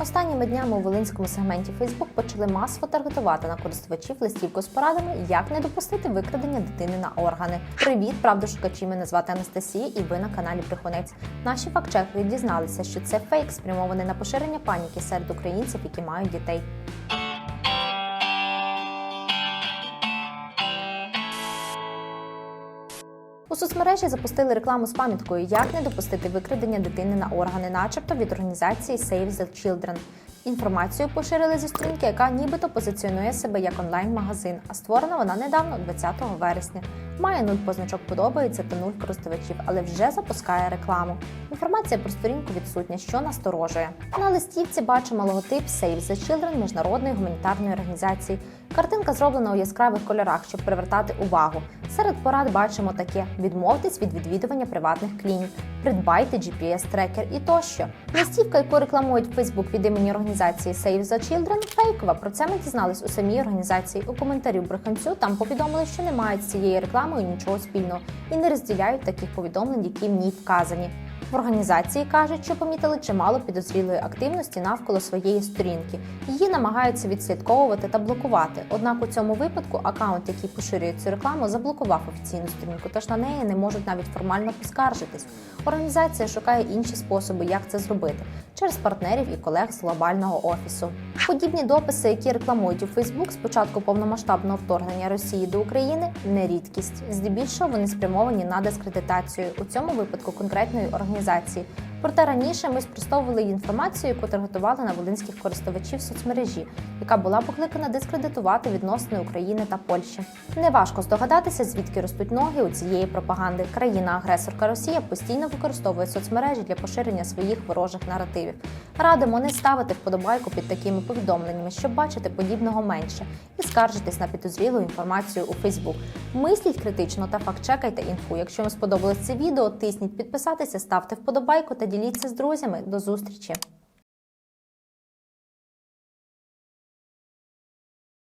Останніми днями у волинському сегменті Facebook почали масово таргетувати на користувачів листівку з порадами, як не допустити викрадення дитини на органи. Привіт, правдошукачі! Мене звати Анастасія, і ви на каналі Прихонець. Наші фактчекери дізналися, що це фейк, спрямований на поширення паніки серед українців, які мають дітей. У соцмережі запустили рекламу з пам'яткою, як не допустити викрадення дитини на органи, начебто від організації Save the Children. Інформацію поширили зі сторінки, яка нібито позиціонує себе як онлайн-магазин, а створена вона недавно, 20 вересня. Має нуль позначок подобається та нуль користувачів, але вже запускає рекламу. Інформація про сторінку відсутня, що насторожує. На листівці бачимо логотип Save the Children міжнародної гуманітарної організації. Картинка зроблена у яскравих кольорах, щоб привертати увагу. Серед порад бачимо таке: відмовтесь від відвідування приватних клінік, придбайте GPS-трекер і тощо. Листівка, яку рекламують Facebook від імені організації Save the Children, фейкова. Про це ми дізнались у самій організації. У коментарі бреханцю там повідомили, що не мають з цією рекламою нічого спільного і не розділяють таких повідомлень, які в ній вказані. В організації кажуть, що помітили чимало підозрілої активності навколо своєї сторінки. Її намагаються відслідковувати та блокувати. Однак у цьому випадку аккаунт, який поширює цю рекламу, заблокував офіційну сторінку, тож на неї не можуть навіть формально поскаржитись. Організація шукає інші способи, як це зробити через партнерів і колег з глобального офісу. Подібні дописи, які рекламують у Фейсбук з початку повномасштабного вторгнення Росії до України, не рідкість. Здебільшого вони спрямовані на дискредитацію у цьому випадку конкретної організації організації. Проте раніше ми спростовували інформацію, яку таргетували на волинських користувачів соцмережі, яка була покликана дискредитувати відносини України та Польщі. Неважко здогадатися, звідки ростуть ноги у цієї пропаганди. Країна-агресорка Росія постійно використовує соцмережі для поширення своїх ворожих наративів. Радимо не ставити вподобайку під такими повідомленнями, щоб бачити подібного менше, і скаржитись на підозрілу інформацію у Фейсбук. Мисліть критично та фактчекайте інфу. Якщо вам сподобалось це відео, тисніть підписатися, ставте вподобайку та діліться з друзями. До зустрічі!